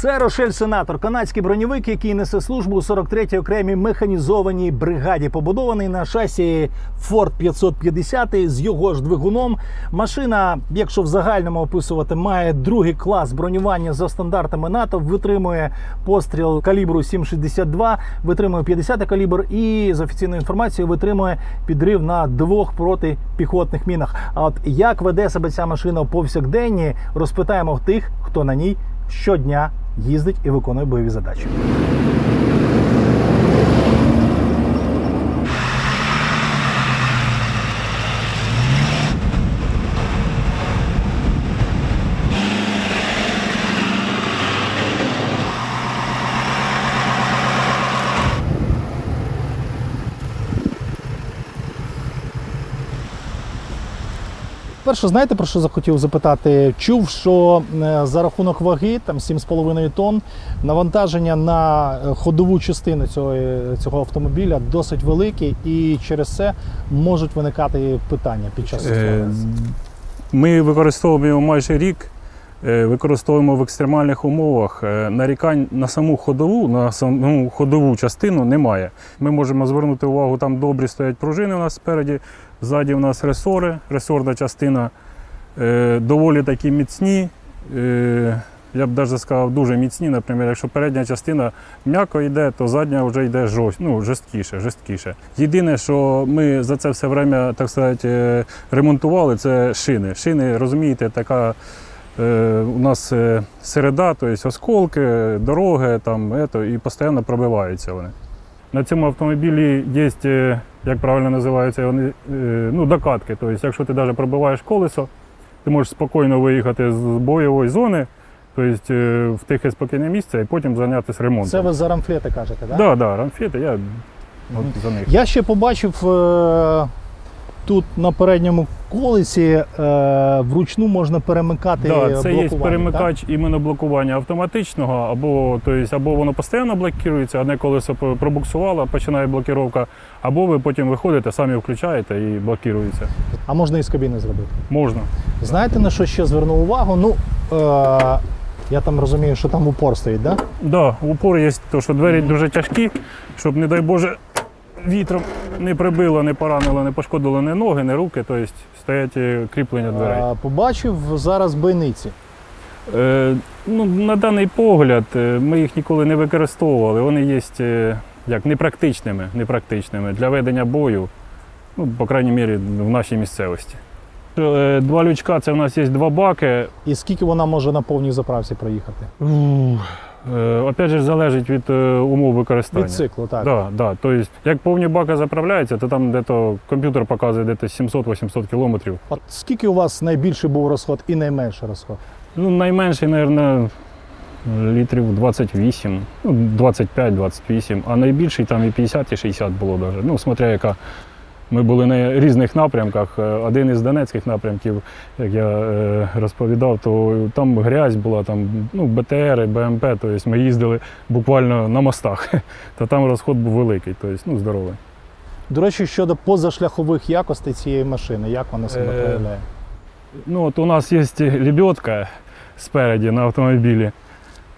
Це Рошель Сенатор, канадський броньовик, який несе службу у 43-й окремій механізованій бригаді, побудований на шасі Ford 550 з його ж двигуном. Машина, якщо в загальному описувати, має другий клас бронювання за стандартами НАТО, витримує постріл калібру 7,62, витримує 50 калібр і з офіційною інформацією витримує підрив на двох протипіхотних мінах. А от як веде себе ця машина повсякденні, розпитаємо тих, хто на ній щодня їздить і виконує бойові задачі. Перше, знаєте про що захотів запитати? Чув, що е, за рахунок ваги, там 7,5 тонн, навантаження на е, ходову частину цього, цього автомобіля досить велике, і через це можуть виникати питання під час Е, експлуатації. Ми використовуємо майже рік, е, використовуємо в екстремальних умовах. Е, Нарікань на саму ходову, на саму ходову частину немає. Ми можемо звернути увагу, там добрі стоять пружини у нас спереді, ззаді у нас ресори, ресорна частина е, доволі такі міцні. е, Я б навіть сказав, дуже міцні. Наприклад, якщо передня частина м'яко йде, то задня вже йде жорст, ну, жорсткіше, жорсткіше. Єдине, що ми за це все время, так сказати, е, ремонтували, це шини. Шини, розумієте, така е, у нас е, середа, тобто осколки, дороги там, і постійно пробиваються вони. На цьому автомобілі є, е, як правильно називаються, вони, е, ну, докатки. Тобто, якщо ти навіть пробиваєш колесо, ти можеш спокійно виїхати з бойової зони, тобто е, в тихе спокійне місце і потім зайнятися ремонтом. Це ви за рамфлети кажете, так? Так, да, да, рамфети, я от за них. Я ще побачив тут на передньому колесі е, вручну можна перемикати. Да, це є перемикач іменно блокування автоматичного, або, тобто, або воно постійно блокується, одне колесо пробуксувало, починає блокировка, або ви потім виходите, самі включаєте і блокується. А можна і з кабіни зробити. Можна. Знаєте, на що ще звернув увагу? Ну, е, я там розумію, що там упор стоїть, так? Да? Да, упор є, то, що двері дуже тяжкі, щоб, не дай Боже, вітром не прибило, не поранило, не пошкодило ні ноги, ні руки, тобто стоять е, кріплення дверей. Е, побачив зараз бойниці. Е, ну, на даний погляд, е, ми їх ніколи не використовували. Вони є е, як непрактичними, непрактичними для ведення бою, ну, по крайній мірі, в нашій місцевості. Два лючка це в нас є два баки. І скільки вона може на повній заправці проїхати? Е, Опять же, залежить від е, умов використання. Від циклу, так. Да, да. Тобто, як повні баки заправляються, то там де-то комп'ютер показує десь 700-800 кілометрів. От скільки у вас найбільший був розход і найменший розход? Ну, найменший, мабуть, літрів 28, ну, 25-28, а найбільший там і 50, і 60 було навіть. Ну, смотря яка. Ми були на різних напрямках. Е, Один із донецьких напрямків, як я е, розповідав, то там грязь була, там ну, БТР, БМП, тобто ми їздили буквально на мостах. Та там розход був великий, тобто, ну, здоровий. До речі, щодо позашляхових якостей цієї машини, як вона себе Е, проявляє? Ну, от у нас є лебедка спереді на автомобілі.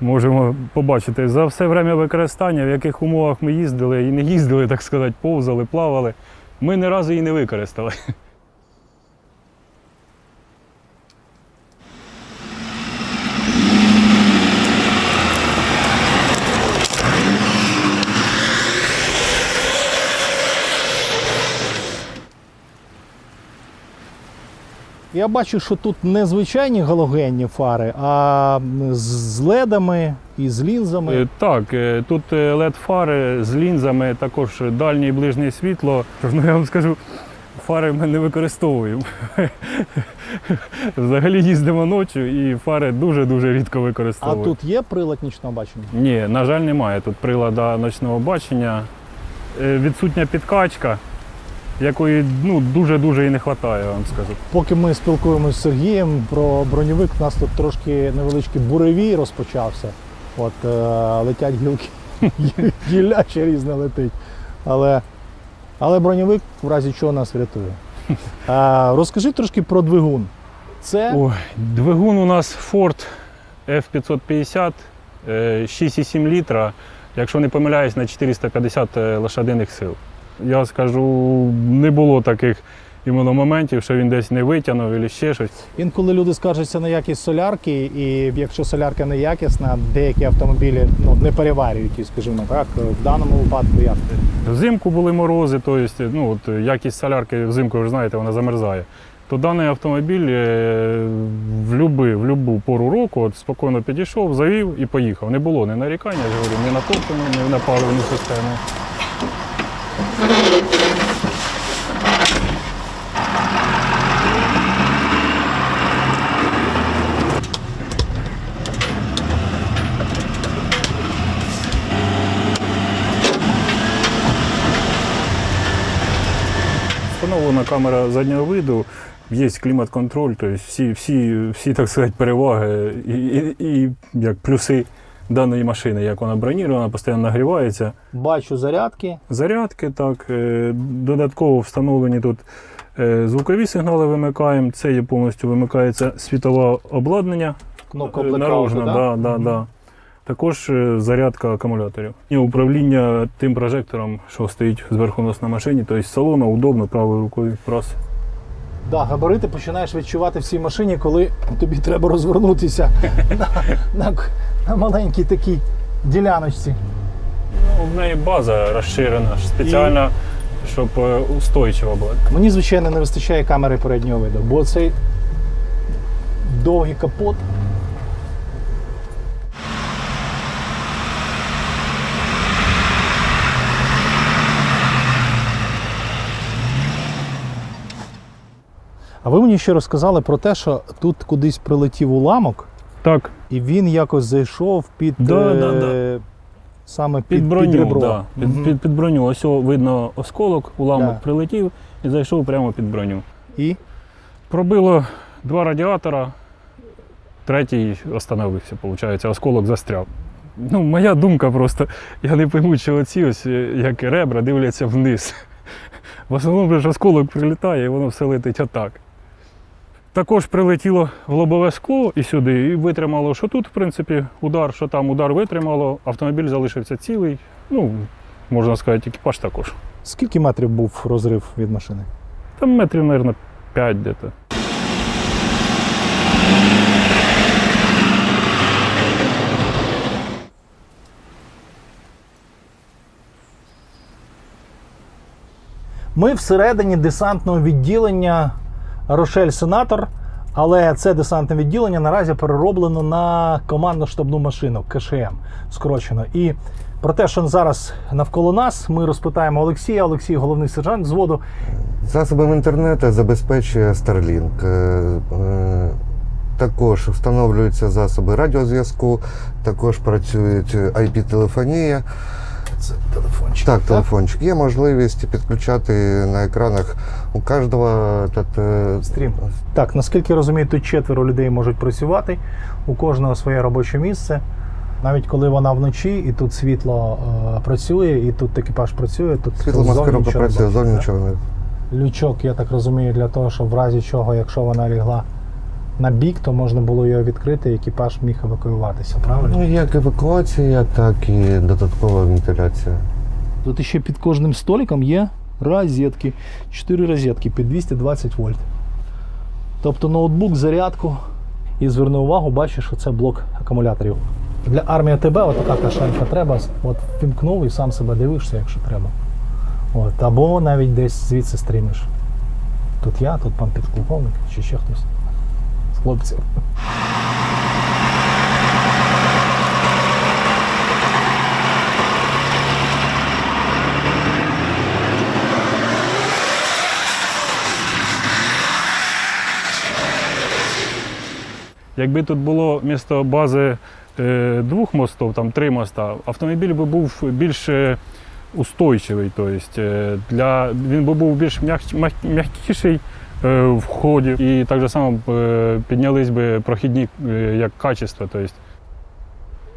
Можемо побачити за все время використання, в яких умовах ми їздили і не їздили, так сказати, повзали, плавали. Ми ні разу її не використали. Я бачу, що тут не звичайні галогенні фари, а з ледами і з лінзами. Е, Так, е, тут led фари з лінзами, також дальнє і ближнє світло. Ну, я вам скажу, фари ми не використовуємо. Взагалі їздимо ночі і фари дуже-дуже рідко А тут є прилад нічного бачення? Ні, на жаль, немає тут прилада ночного бачення. Е, Відсутня підкачка, якої ну, дуже-дуже і не вистачає, я вам скажу. Поки ми спілкуємося з Сергієм про броньовик, у нас тут трошки невеличкий буревій розпочався. От е, летять гілки, гілляче різне летить. Але, але броньовик в разі чого нас врятує. А, розкажи трошки про двигун. Це Ой, двигун у нас Ford F550 е, 6,7 літра, якщо не помиляюсь, на 450 лошадиних сил. Я скажу, не було таких іменно моментів, що він десь не витягнув або ще щось. Інколи люди скаржаться на якість солярки, і якщо солярка не якісна, деякі автомобілі ну, не переварюють, її, скажімо так. В даному випадку як? Взимку були морози, тобто ну, от, якість солярки взимку, ви знаєте, вона замерзає. То даний автомобіль е, в люби, в любу пору року от, спокійно підійшов, завів і поїхав. Не було ні нарікання, я говорю, ні на топливо, ні на паливну систему. Встановлена камера заднього виду, є клімат-контроль, тобто всі, всі, всі так сказати, переваги і, і, і як плюси даної машини, як вона бронірована, постійно нагрівається. Бачу зарядки. Зарядки, так, е, додатково встановлені тут е, звукові сигнали вимикаємо. Це є повністю вимикається світове обладнання. Кнопка Е, наружна, да? да, да, да. Також зарядка акумуляторів. І управління тим прожектором, що стоїть зверху у нас на машині, тобто з салону удобно правою рукою раз. Да, габарити починаєш відчувати в цій машині, коли тобі треба розвернутися на, на, на маленькій такій діляночці. Ну, в неї база розширена, спеціальна, щоб е, устойчива була. Мені, звичайно, не вистачає камери переднього виду, бо цей довгий капот. А ви мені ще розказали про те, що тут кудись прилетів уламок, Так, і він якось зайшов під, Да, е, да, да. саме під, під, броню. під ребро. да, під, під, під броню. Ось видно осколок, уламок Да. прилетів і зайшов прямо під броню. І Пробило два радіатора, третій остановився, виходить, осколок застряв. Ну, моя думка просто, я не пойму, що оці ось, е, як ребра, дивляться вниз. В основному ж осколок прилітає і воно все летить отак. Також прилетіло в лобове скло і сюди, і витримало, що тут, в принципі, удар, що там удар витримало, автомобіль залишився цілий. Ну, можна сказати, екіпаж також. скільки метрів був розрив від машини? Там метрів, мабуть, 5 десь. Ми всередині десантного відділення Рошель Сенатор, але це десантне відділення наразі перероблено на командно-штабну машину КШМ скорочено. І про те, що зараз навколо нас, ми розпитаємо Олексія. Олексій, головний сержант зводу. Засобами інтернету забезпечує Starlink. Е, е, Також встановлюються засоби радіозв'язку, також працюють IP-телефонія. Це телефончик. Так, телефончик. Є можливість підключати на екранах у кожного е, Стрім. Так, наскільки я розумію, тут четверо людей можуть працювати, у кожного своє робоче місце. Навіть коли вона вночі, і тут світло е, працює, і тут екіпаж працює, тут світло маскировка працює, зовні так? нічого лючок, я так розумію, для того, щоб в разі чого, якщо вона лягла на бік, то можна було його відкрити, і екіпаж міг евакуюватися, правильно? Ну, як евакуація, так і додаткова вентиляція. Тут ще під кожним столиком є розетки. Чотири розетки під 220 вольт. Тобто ноутбук, зарядку. І зверни увагу, бачиш, що це блок акумуляторів. Для армії ТБ от така кашелька треба. От вімкнув і сам себе дивишся, якщо треба. От, або навіть десь звідси стрімиш. Тут я, тут пан підполковник, чи ще хтось хлопців. Якби тут було місто бази е, двох мостів, там три моста, автомобіль би був більш е, устойчивий. Тобто, для, він би був більш м'як- м'як- м'якіший в ході. І так же само е, піднялись би прохідні е, як качество. Тобто,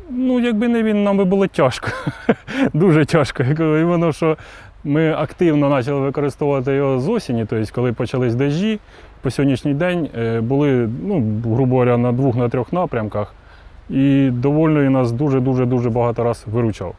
ну, якби не він, нам би було тяжко. Дуже тяжко. І воно, що ми активно почали використовувати його з осені, тобто, коли почались дощі, по сьогоднішній день е, були, ну, грубо говоря, на двох на трьох напрямках. і довольно нас дуже дуже дуже багато раз виручав.